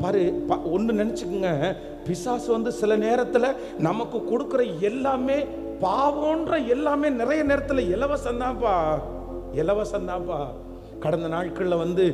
பாரு ஒன்று நினச்சிக்கோங்க. பிசாசு வந்து சில நேரத்தில் நமக்கு கொடுக்குற எல்லாமே பாவம்ன்ற எல்லாமே நிறைய நேரத்தில் இலவசம்தான்ப்பா. இலவசம்தான்ப்பா. கடந்த நாட்களில் வந்து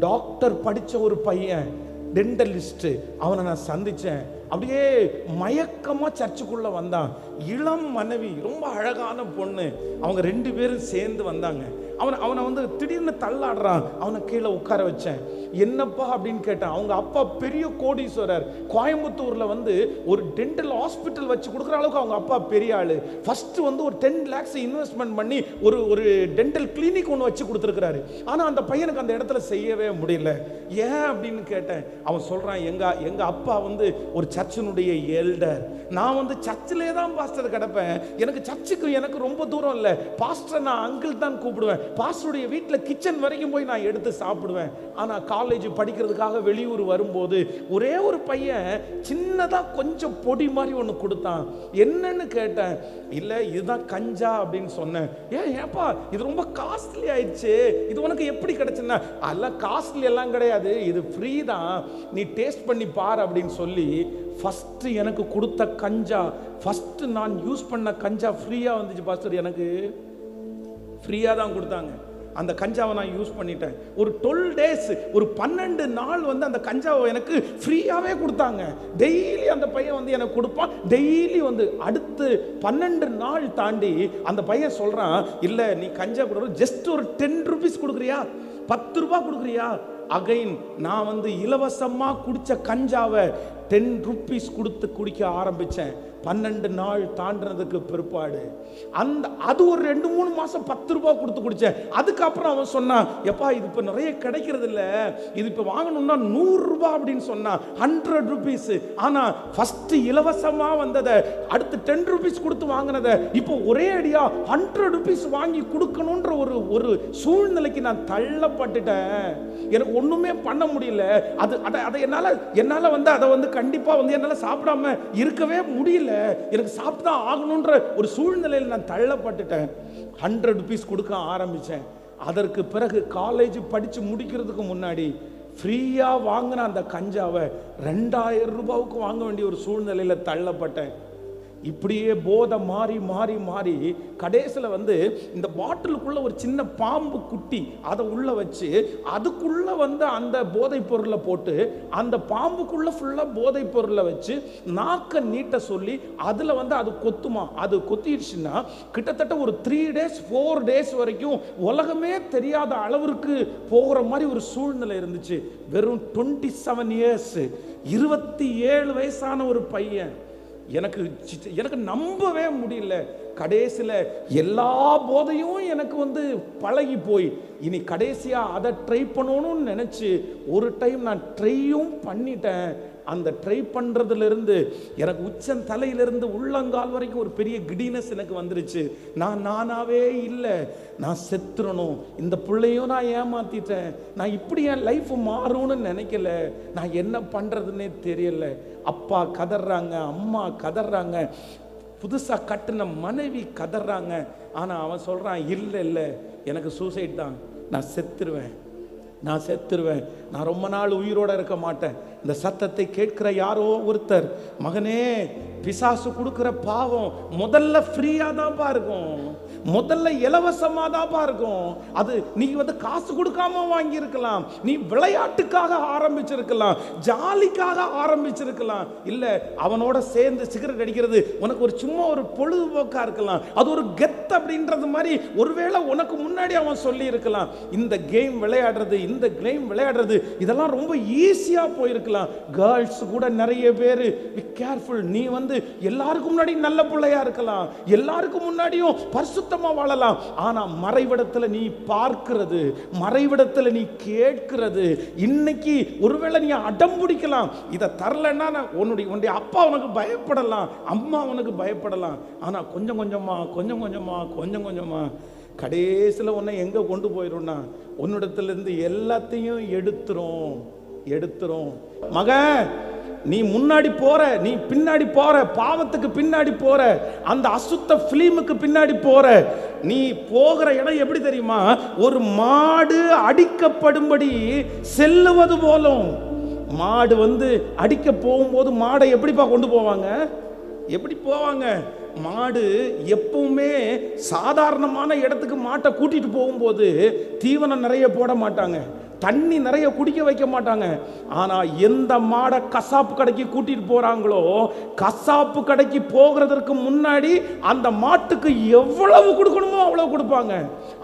டாக்டர் படித்த ஒரு பையன் டென்டலிஸ்ட்டு அவனை நான் சந்தித்தேன் அப்படியே மயக்கமாக சர்ச்சுக்குள்ளே வந்தான். இளம் மனைவி ரொம்ப அழகான பொண்ணு. அவங்க ரெண்டு பேரும் சேர்ந்து வந்தாங்க. அவனை அவனை வந்து திடீர்னு தள்ளாடுறான். அவனை கீழே உட்கார வச்சேன். என்னப்பா அப்படின்னு கேட்டான். அவங்க அப்பா பெரிய கோடீஸ்வரர். கோயம்புத்தூரில் வந்து ஒரு டென்டல் ஹாஸ்பிட்டல் வச்சு கொடுக்குற அளவுக்கு அவங்க அப்பா பெரிய ஆள். ஃபஸ்ட்டு வந்து ஒரு டென் லேக்ஸ் இன்வெஸ்ட்மெண்ட் பண்ணி ஒரு ஒரு டென்டல் கிளினிக் ஒன்று வச்சு கொடுத்துருக்குறாரு. ஆனால் அந்த பையனுக்கு அந்த இடத்துல செய்யவே முடியல. ஏன் அப்படின்னு கேட்டேன். அவன் சொல்கிறான் எங்கள் எங்கள் அப்பா வந்து ஒரு சர்ச்சினுடைய எல்டர். நான் வந்து சர்ச்சிலே தான் பாஸ்டர் கிடப்பேன். எனக்கு சர்ச்சுக்கு எனக்கு ரொம்ப தூரம் இல்லை. பாஸ்டர் நான் அங்கிள் தான் கூப்பிடுவேன். பாஸ்டருடைய வீட்டில் கிச்சன் வரைக்கும் போய் நான் எடுத்து சாப்பிடுவேன். ஆனால் காலேஜ் படிக்கிறதுக்காக வெளியூர் வரும்போது ஒரே ஒரு பையன் சின்னதாக கொஞ்சம் பொடி மாதிரி ஒன்று கொடுத்தான். என்னன்னு கேட்டேன். இல்லை இதுதான் கஞ்சா அப்படின்னு சொன்னேன். ஏன் ஏப்பா இது ரொம்ப காஸ்ட்லி ஆயிடுச்சு. இது உனக்கு எப்படி கிடைச்சுன்னா? அதெல்லாம் காஸ்ட்லி எல்லாம் கிடையாது. இது ஃப்ரீ தான். நீ டேஸ்ட் பண்ணி பார் அப்படின்னு சொல்லி ஃபஸ்ட்டு எனக்கு கொடுத்த கஞ்சா ஃபஸ்ட்டு நான் யூஸ் பண்ண கஞ்சா ஃப்ரீயாக வந்துச்சு பாஸ்டர். எனக்கு ஃப்ரீயாக தான் கொடுத்தாங்க. அந்த கஞ்சாவை நான் யூஸ் பண்ணிட்டேன். ஒரு டுவெல் டேஸ் ஒரு பன்னெண்டு நாள் வந்து அந்த கஞ்சாவை எனக்கு ஃப்ரீயாகவே கொடுத்தாங்க. டெய்லி அந்த பையன் வந்து எனக்கு கொடுப்பான். டெய்லி வந்து அடுத்து பன்னெண்டு நாள் தாண்டி அந்த பையன் சொல்கிறான் இல்லை நீ கஞ்சா கொடுக்குற ஜஸ்ட் ஒரு டென் ருபீஸ் கொடுக்குறியா? பத்து ரூபா கொடுக்குறியா? அகைன் நான் வந்து இலவசமாக குடித்த கஞ்சாவை டென் ருப்பீஸ் கொடுத்து குடிக்க ஆரம்பித்தேன் பன்னெண்டு நாள் தாண்டினதுக்கு பிற்பாடு. அந்த அது ஒரு ரெண்டு மூணு மாதம் பத்து ரூபாய் கொடுத்து குடித்தேன் அதுக்கப்புறம் அவன் சொன்னான் எப்பா இது இப்போ நிறைய கிடைக்கிறது இல்லை இது இப்போ வாங்கணும்னா நூறுரூபா அப்படின்னு சொன்னான். ஹண்ட்ரட் ருபீஸ் ஆனால் ஃபஸ்ட்டு இலவசமாக வந்ததை அடுத்து டென் ருபீஸ் கொடுத்து வாங்கினதை இப்போ ஒரே அடியாக ஹண்ட்ரட் ருபீஸ் வாங்கி கொடுக்கணுன்ற ஒரு ஒரு சூழ்நிலைக்கு நான் தள்ளப்பட்டுட்டேன். எனக்கு ஒன்றுமே பண்ண முடியல. அது அதை அதை என்னால் என்னால் வந்து அதை வந்து கண்டிப்பாக வந்து என்னால் சாப்பிடாம இருக்கவே முடியல. எனக்கு சாப்பிட்டு தான் ஆகணுன்ற ஒரு சூழ்நிலையில் நான் தள்ளப்பட்டுட்டேன். ஹண்ட்ரட் ருபீஸ் கொடுக்க ஆரம்பித்தேன் அதற்கு பிறகு காலேஜ் படித்து முடிக்கிறதுக்கு முன்னாடி ஃப்ரீயாக வாங்கின அந்த கஞ்சாவை ரெண்டாயிரம் ரூபாவுக்கு வாங்க வேண்டிய ஒரு சூழ்நிலையில் தள்ளப்பட்டேன். இப்படியே போதை மாறி மாறி மாறி கடைசியில் வந்து இந்த பாட்டிலுக்குள்ள ஒரு சின்ன பாம்பு குட்டி அதை உள்ள வச்சு அதுக்குள்ள வந்து அந்த போதைப் பொருளை போட்டு அந்த பாம்புக்குள்ள ஃபுல்லாக போதைப் பொருளை வச்சு நாக்க நீட்ட சொல்லி அதில் வந்து அது கொத்துமா? அது கொத்திடுச்சுன்னா கிட்டத்தட்ட ஒரு த்ரீ டேஸ் ஃபோர் டேஸ் வரைக்கும் உலகமே தெரியாத அளவிற்கு போகிற மாதிரி ஒரு சூழ்நிலை இருந்துச்சு. வெறும் டுவெண்ட்டி செவன் இயர்ஸ் இருபத்தி ஏழு வயசான ஒரு பையன். எனக்கு எனக்கு நம்பவே முடியல. கடைசியில் எல்லா போதையும் எனக்கு வந்து பழகி போய். இனி கடைசியாக அதை ட்ரை பண்ணணும்னு நினச்சி ஒரு டைம் நான் ட்ரையும் பண்ணிட்டேன். அந்த ட்ரை பண்ணுறதுலேருந்து எனக்கு உச்சன் தலையிலிருந்து உள்ளங்கால் வரைக்கும் ஒரு பெரிய கிடினஸ் எனக்கு வந்துருச்சு. நான் நானாவே இல்லை. நான் செத்துறணும். இந்த பிள்ளையும் நான் ஏமாத்திட்டேன். நான் இப்படி என் லைஃப் மாறும்னு நினைக்கல. நான் என்ன பண்ணுறதுன்னே தெரியல. அப்பா கதறாங்க அம்மா கதறாங்க. புதுசாக கட்டின மனைவி கதறாங்க. ஆனால் அவன் சொல்கிறான் இல்லை இல்லை. எனக்கு சூசைட் தான். நான் செத்துருவேன். நான் செத்துருவேன். நான் ரொம்ப நாள் உயிரோட இருக்க மாட்டேன். இந்த சத்தத்தை கேட்கிற யாரோ ஒருத்தர் மகனே பிசாசு கொடுக்குற பாவம் முதல்ல ஃப்ரீயாக தான்ப்பா இருக்கும். முதல்ல இலவசமாக தான்ப்பா இருக்கும். அது நீ வந்து காசு கொடுக்காம வாங்கியிருக்கலாம். நீ விளையாட்டுக்காக ஆரம்பிச்சிருக்கலாம். ஜாலிக்காக ஆரம்பிச்சிருக்கலாம். இல்லை அவனோட சேர்ந்து சிகரெட் அடிக்கிறது உனக்கு ஒரு சும்மா ஒரு பொழுதுபோக்காக இருக்கலாம். அது ஒரு கெத் அப்படின்றது மாதிரி ஒருவேளை உனக்கு முன்னாடி அவன் சொல்லி இருக்கலாம் இந்த கேம் விளையாடுறது இந்த கேம் விளையாடுறது இதெல்லாம் ரொம்ப ஈஸியாக போயிருக்கலாம். கேர்ள்ஸ் கூட நிறைய பேர் பி கேர்ஃபுல் நீ வந்து எல்லாருக்கும் முன்னாடி நல்ல பிள்ளையா இருக்கலாம். எல்லாருக்கும் முன்னாடியும் பரிசுத்தமா வாழலாம். ஆனா மறைவிடத்துல நீ பார்க்கிறது மறைவிடத்துல நீ கேட்கிறது இன்னைக்கு ஒருவேளை நீ அடம் பிடிக்கலாம். இதை தரலன்னா நான் உன்னுடைய உன்னுடைய அப்பா உனக்கு பயப்படலாம் அம்மா உனக்கு பயப்படலாம். ஆனா கொஞ்சம் கொஞ்சமா கொஞ்சம் கொஞ்சமா கொஞ்சம் கொஞ்சமா கடைசியில் உன்னை எங்கே கொண்டு போயிடும்னா உன்னிடத்துலேருந்து எல்லாத்தையும் எடுத்துரும் எடுத்துரும். மகன் நீ முன்னாடி போற நீ பின்னாடி போற பாவத்துக்கு பின்னாடி போற அந்த அசுத்த பிலிமுக்கு பின்னாடி போற நீ போகிற இடம் எப்படி தெரியுமா? ஒரு மாடு அடிக்கப்படும்படி செல்லுவது போலும். மாடு வந்து அடிக்க போகும்போது மாடை எப்படிப்பா கொண்டு போவாங்க? எப்படி போவாங்க? மாடு எப்பவுமே சாதாரணமான இடத்துக்கு மாட்டை கூட்டிட்டு போகும்போது தீவனம் நிறைய போட மாட்டாங்க. தண்ணி நிறைய குடிக்க வைக்க மாட்டாங்க. ஆனா எந்த மாடை கசாப்பு கடைக்கு கூட்டிட்டு போறாங்களோ கசாப்பு கடைக்கு போகிறதற்கு முன்னாடி அந்த மாட்டுக்கு எவ்வளவு கொடுக்கணுமோ அவ்வளவு கொடுப்பாங்க.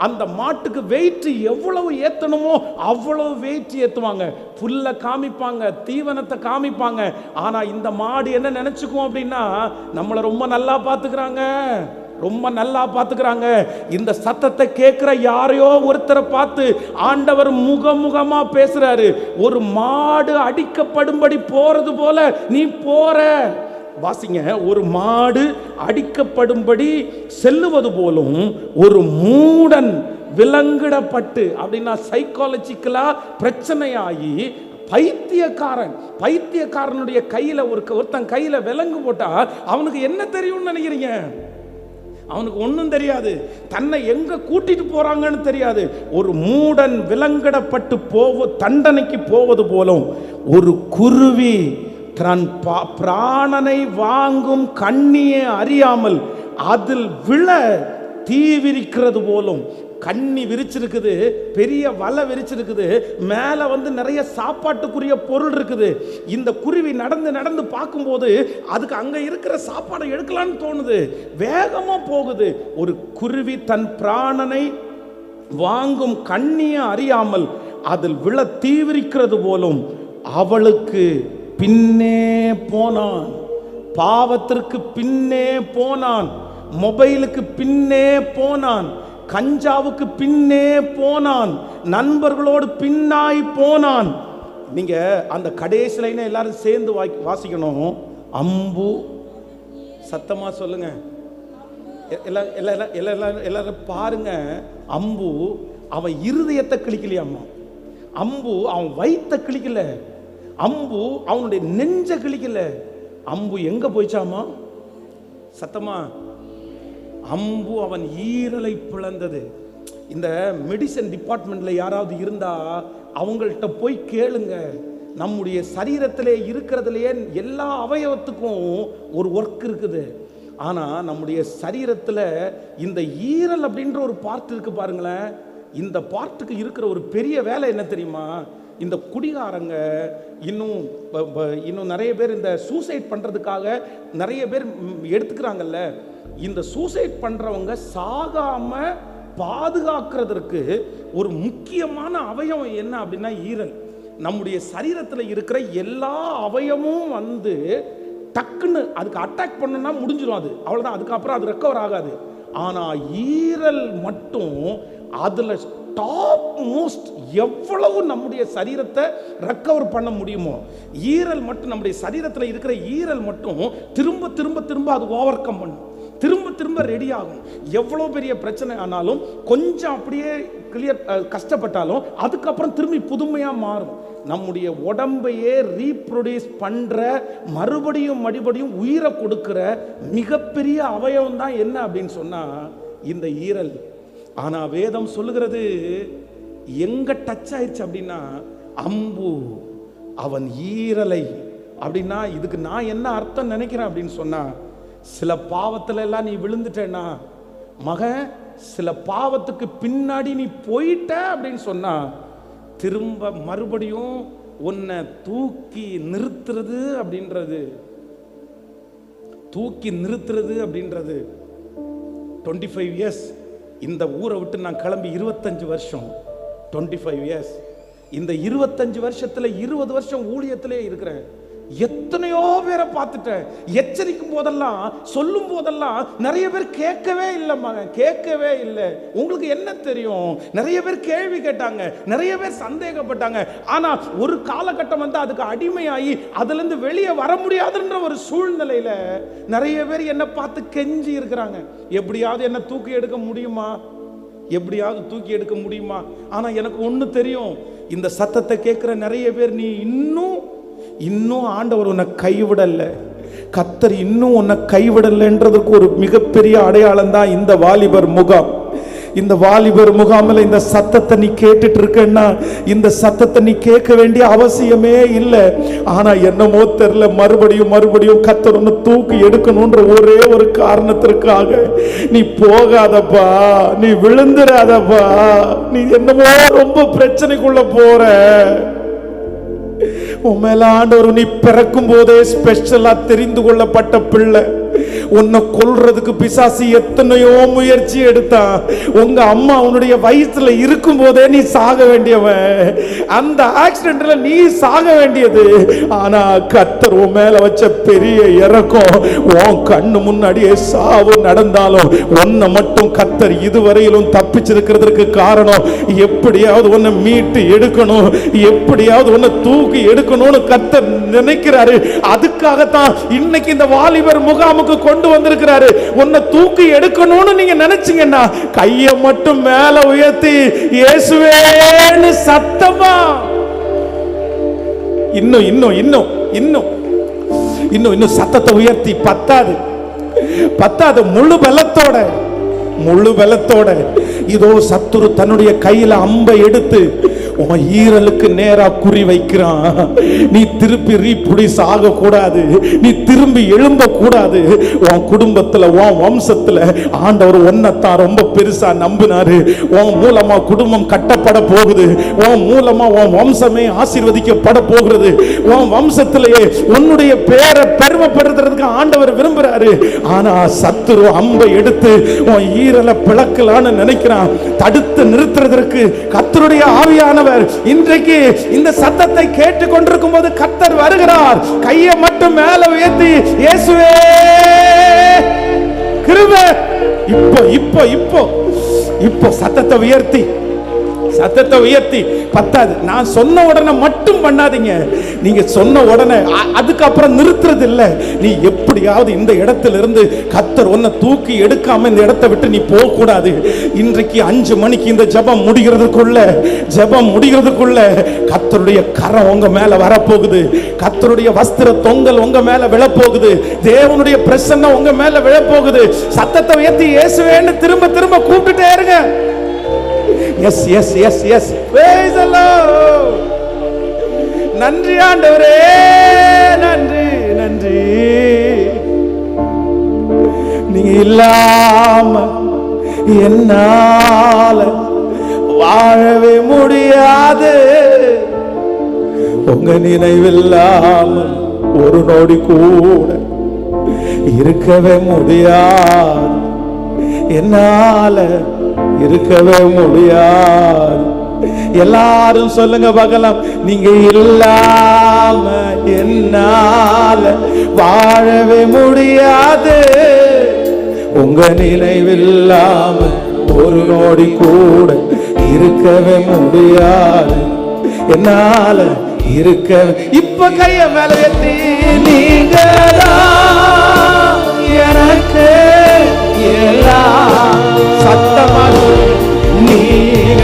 அந்த மாட்டுக்கு வெயிட் எவ்வளவு ஏத்தணுமோ அவ்வளவு வெயிட் ஏத்துவாங்க. புல்ல காமிப்பாங்க தீவனத்தை காமிப்பாங்க. ஆனா இந்த மாடு என்ன நினைச்சுக்கும் அப்படின்னா நம்மளை ரொம்ப நல்லா பாத்துக்கிறாங்க. ரொம்ப நல்லா பார்த்துக்கிறாங்க. இந்த சத்தத்தை கேட்குற யாரையோ ஒருத்தரை பார்த்து ஆண்டவர் முகமுகமா பேசுறாரு. ஒரு மாடு அடிக்கப்படும்படி போறது போல நீ போற. வாசிங்க ஒரு மாடு அடிக்கப்படும்படி செல்லுவது போலும் ஒரு மூடன் விலங்கிடப்பட்டு அப்படின்னா சைக்காலஜிக்கலா பிரச்சனையாகி பைத்தியக்காரன் பைத்தியக்காரனுடைய கையில ஒரு ஒருத்தன் கையில விலங்கு போட்டா அவனுக்கு என்ன தெரியும்னு நினைக்கிறீங்க? அவனுக்கு ஒன்றும் தெரியாது. தன்னை எங்கே கூட்டிட்டு போகிறாங்கன்னு தெரியாது. ஒரு மூடன் விலங்கிடப்பட்டு போவ தண்டனைக்கு போவது போலும் ஒரு குருவி தன் பா- பிராணனை வாங்கும் கண்ணியை அறியாமல் அதில் விழ தீவிரிக்கிறது போலும் கண்ணி விரிச்சிருக்குது பெரிய வலை விரிச்சிருக்குது மேலே வந்து நிறைய சாப்பாட்டுக்குரிய பொருள் இருக்குது. இந்த குருவி நடந்து நடந்து பார்க்கும்போது அதுக்கு அங்கே இருக்கிற சாப்பாடை எடுக்கலான்னு தோணுது. வேகமாக போகுது. ஒரு குருவி தன் பிராணனை வாங்கும் கண்ணியை அறியாமல் அதில் விழ தீவிரிக்கிறது போலும் அவளுக்கு பின்னே போனான். பாவத்திற்கு பின்னே போனான். மொபைலுக்கு பின்னே போனான். கஞ்சாவுக்கு பின்னே போனான். நண்பர்களோடு பின்னாய் போனான். நீங்க அந்த கடைசி லைனை எல்லாரும் சேர்ந்து வாசிக்கணும். அம்பு. சத்தமா சொல்லுங்க. எ- எல்லா- எல்லா- எல்லாரும் பாருங்க. அம்பு அவன் இருதயத்தை கிழிக்கலையாம்மா. அம்பு அவன் வயித்தை கிழிக்கல. அம்பு அவனுடைய நெஞ்ச கிழிக்கல. அம்பு எங்க போயிச்சாமா சத்தமா. அம்பு அவன் ஈரலை பிளந்தது. இந்த மெடிசன் டிபார்ட்மெண்ட்டில் யாராவது இருந்தால் அவங்கள்ட்ட போய் கேளுங்க. நம்முடைய சரீரத்திலே இருக்கிறதுலையே எல்லா அவயவத்துக்கும் ஒரு ஒர்க் இருக்குது. ஆனால் நம்முடைய சரீரத்தில் இந்த ஈரல் அப்படின்ற ஒரு பார்ட் இருக்குது பாருங்களேன். இந்த பார்ட்டுக்கு இருக்கிற ஒரு பெரிய வேலை என்ன தெரியுமா? இந்த குடிகாரங்க இன்னும் இன்னும் நிறைய பேர் இந்த சூசைட் பண்ணுறதுக்காக நிறைய பேர் எடுத்துக்கிறாங்கல்ல. இந்த சூசைட் பண்ணுறவங்க சாகாமல் பாதுகாக்கிறதற்கு ஒரு முக்கியமான அவயவம் என்ன அப்படின்னா ஈரல். நம்முடைய சரீரத்தில் இருக்கிற எல்லா அவயமும் வந்து டக்குன்னு அதுக்கு அட்டாக் பண்ணுன்னா முடிஞ்சிடும் அது. அவ்வளோதான் அதுக்கப்புறம் அது ரெக்கவர் ஆகாது. ஆனால் ஈரல் மட்டும் அதில் டாப் மோஸ்ட் எவ்வளவு நம்முடைய சரீரத்தை ரெக்கவர் பண்ண முடியுமோ? ஈரல் மட்டும் நம்முடைய சரீரத்தில் இருக்கிற ஈரல் மட்டும் திரும்ப திரும்ப திரும்ப அது ஓவர் கம் பண்ணும். திரும்ப திரும்ப ரெடி ஆகும். எவ்வளோ பெரிய பிரச்சனை ஆனாலும் கொஞ்சம் அப்படியே கிளியர் கஷ்டப்பட்டாலும் அதுக்கப்புறம் திரும்பி புதுமையாக மாறும். நம்முடைய உடம்பையே ரீப்ரொடியூஸ் பண்ணுற மறுபடியும் மறுபடியும் உயிரை கொடுக்கிற மிகப்பெரிய அவயவம் தான் என்ன அப்படின்னு சொன்னால் இந்த ஈரல். ஆனால் வேதம் சொல்லுகிறது எங்க டச் ஆயிடுச்சு அப்படின்னா அம்பு அவன் ஈரலை. அப்படின்னா இதுக்கு நான் என்ன அர்த்தம் நினைக்கிறேன் அப்படின்னு சொன்னா சில பாவத்துல எல்லாம் நீ விழுந்துட்டேன்னா மகன் சில பாவத்துக்கு பின்னாடி நீ போயிட்ட அப்படின்னு சொன்னா திரும்ப மறுபடியும் உன்னை தூக்கி நிறுத்துறது அப்படின்றது. தூக்கி நிறுத்துறது அப்படின்றது. டுவெண்ட்டி ஃபைவ் இயர்ஸ் இந்த ஊரை விட்டு நான் கிளம்பி இருபத்தஞ்சு வருஷம் டுவெண்ட்டி ஃபைவ் இயர்ஸ் இந்த இருபத்தஞ்சு வருஷத்தில் இருபது வருஷம் ஊழியத்திலே இருக்கிறேன். எத்தனையோ பேரை பார்த்துட்டேன். எச்சரிக்கும் போதெல்லாம் சொல்லும் போதெல்லாம் நிறைய பேர் கேட்கவே இல்லை மகன். கேட்கவே இல்லை. உங்களுக்கு என்ன தெரியும்? நிறைய பேர் கேள்வி கேட்டாங்க. நிறைய பேர் சந்தேகப்பட்டாங்க. ஆனா ஒரு காலகட்டம் வந்து அதுக்கு அடிமையாகி அதுல இருந்து வெளியே வர முடியாதுன்ற ஒரு சூழ்நிலையில நிறைய பேர் என்னை பார்த்து கெஞ்சி இருக்கிறாங்க. எப்படியாவது என்ன தூக்கி எடுக்க முடியுமா? எப்படியாவது தூக்கி எடுக்க முடியுமா? ஆனா எனக்கு ஒன்று தெரியும். இந்த சத்தத்தை கேட்குற நிறைய பேர் நீ இன்னும் இன்னும் ஆண்டவர் உன்னை கைவிடலை. கத்தர் இன்னும் உன்னை கைவிடலைன்றதுக்கு ஒரு மிகப்பெரிய அடையாளம் தான் இந்த வாலிபர் முகாம். இந்த வாலிபர் முகாமில் இந்த சத்தத்தை நீ கேட்டுட்டு இருக்கன்னா இந்த சத்தத்தை நீ கேட்க வேண்டிய அவசியமே இல்லை. ஆனால் என்னமோ தெரில மறுபடியும் மறுபடியும் கத்தர் ஒன்று தூக்கி எடுக்கணுன்ற ஒரே ஒரு காரணத்திற்காக நீ போகாதப்பா நீ விழுந்துடாதப்பா நீ என்னமோ ரொம்ப பிரச்சனைக்குள்ள போற. உன் ஆண்டவர் நீ பிறக்கும் போதே ஸ்பெஷலா தெரிந்து கொள்ளப்பட்ட பிள்ளை. உன்னை கொல்றதுக்கு பிசாசு எத்தனையோ முயற்சி எடுத்தான் உங்க அம்மா உன்னுடைய வயிற்றுல இருக்கும் போதே நீ சாக வேண்டியவன் அந்த ஆக்சிடென்ட்ல நீ சாக வேண்டியது. ஆனா கத்தர் உன் மேல வச்ச பெரிய இறக்கம் உன் கண்ணு முன்னாடியே சாவு நடந்தாலும் உன்னை மட்டும் கத்தர் இதுவரையிலும் தப்பிச்சிருக்கிறதுக்கு காரணம் எப்படியாவது உன்னை மீட்டு எடுக்கணும் எப்படியாவது உன்னை தூக்கி எடுக்கணும்னு கத்தர் நினைக்கிறாரு. அதுக்காகத்தான் இன்னைக்கு இந்த வாலிபர் முகாமுக்கு கொண்டு வந்திருக்கிறாரு. உன்னை தூக்கி எடுக்கணும்னு நீங்க நினைச்சீங்கன்னா கையை மட்டும் மேல உயர்த்தி இயேசுவேன்னு சத்தமா. இன்னும் இன்னும் இன்னும் இன்னும் இன்னும் இன்னும் சத்தத்தை உயர்த்தி பத்தாது. பத்தாது முழு பலத்தோட முழு பலத்தோட. இதோ சத்துரு தன்னுடைய கையில அம்பை எடுத்து உன் ஈரலுக்கு நேரா குறி வைக்கிறான். நீ திருப்பி ரீப்புடி சாக கூடாது நீ திரும்பி எழும்ப கூடாது உன் குடும்பத்துல உன் வம்சத்துல ஆண்டவர் ஒன்னத்தான் ரொம்ப பெருசா நம்பினாரு. உன் மூலமா குடும்பம் கட்டப்பட போகுது. உன் மூலமா உன் வம்சமே ஆசீர்வதிக்கப்பட போகிறது. உன் வம்சத்திலேயே உன்னுடைய பேரை பெருமைப்படுத்துறதுக்கு ஆண்டவர் விரும்புறாரு. ஆனா சத்துரு அம்பை எடுத்து உன் ஈரலை பிளக்கலான்னு நினைக்கிறான். தடுத்து நிறுத்துறதற்கு கத்தருடைய ஆண்டவர் இன்றைக்கு இந்த சத்தத்தை கேட்டு கொண்டிருக்கும் போது கத்தர் வருகிறார். கையை மட்டும் மேல உயர்த்தி இயேசுவே கிருப. இப்போ இப்போ இப்போ இப்போ சத்தத்தை உயர்த்தி சத்தத்தை உயர்த்தி பத்தாது. நான் சொன்ன உடனே மட்டும் பண்ணாதீங்க. நீங்க சொன்ன உடனே அதுக்கப்புறம் நிறுத்துறது இல்ல நீ எப்படியாவது இந்த இடத்துல இருந்து கத்தர் உன்னை தூக்கி எடுக்காம இந்த இடத்தை விட்டு நீ போக கூடாது இன்றைக்கு அஞ்சு மணிக்கு இந்த ஜெபம் முடிகிறதுக்குள்ள ஜெபம் முடிகிறதுக்குள்ள கத்தருடைய கரம் உங்க மேல வரப்போகுது. கத்தருடைய வஸ்திர தொங்கல் உங்க மேல விழப்போகுது. தேவனுடைய பிரசன்னம் உங்க மேல விழப்போகுது. சத்தத்தை உயர்த்தி இயேசுவேன்னு திரும்ப திரும்ப கூப்பிட்டுட்டே இருங்க. Yes yes yes yes praise the நன்றி ஆண்டவரே நன்றி நன்றி. நீங்க இல்லாம என்னால வாழவே முடியாது. உங்க நினைவில்லாமல் ஒரு நொடி கூட இருக்கவே முடியாது. என்னால இருக்கவே முடியாது. எல்லாரும் சொல்லுங்க பார்க்கலாம் நீங்க இல்லாம என்னால வாழவே முடியாது. உங்க நினைவில்லாம ஒரு நோடி கூட இருக்கவே முடியாது. என்னால இருக்க இப்ப கைய மேல ஏத்தி நீங்க எனக்கு எல்லாம் சத்தமா நீங்க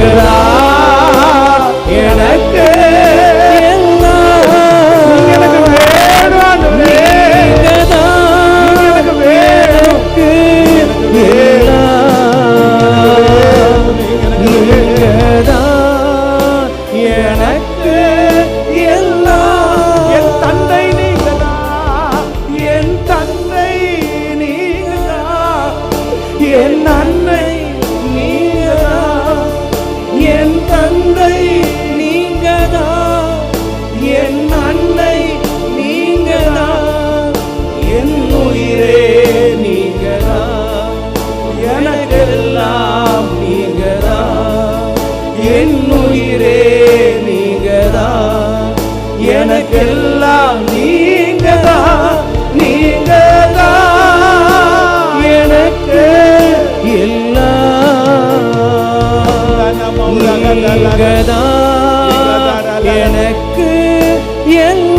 எனக்கு என்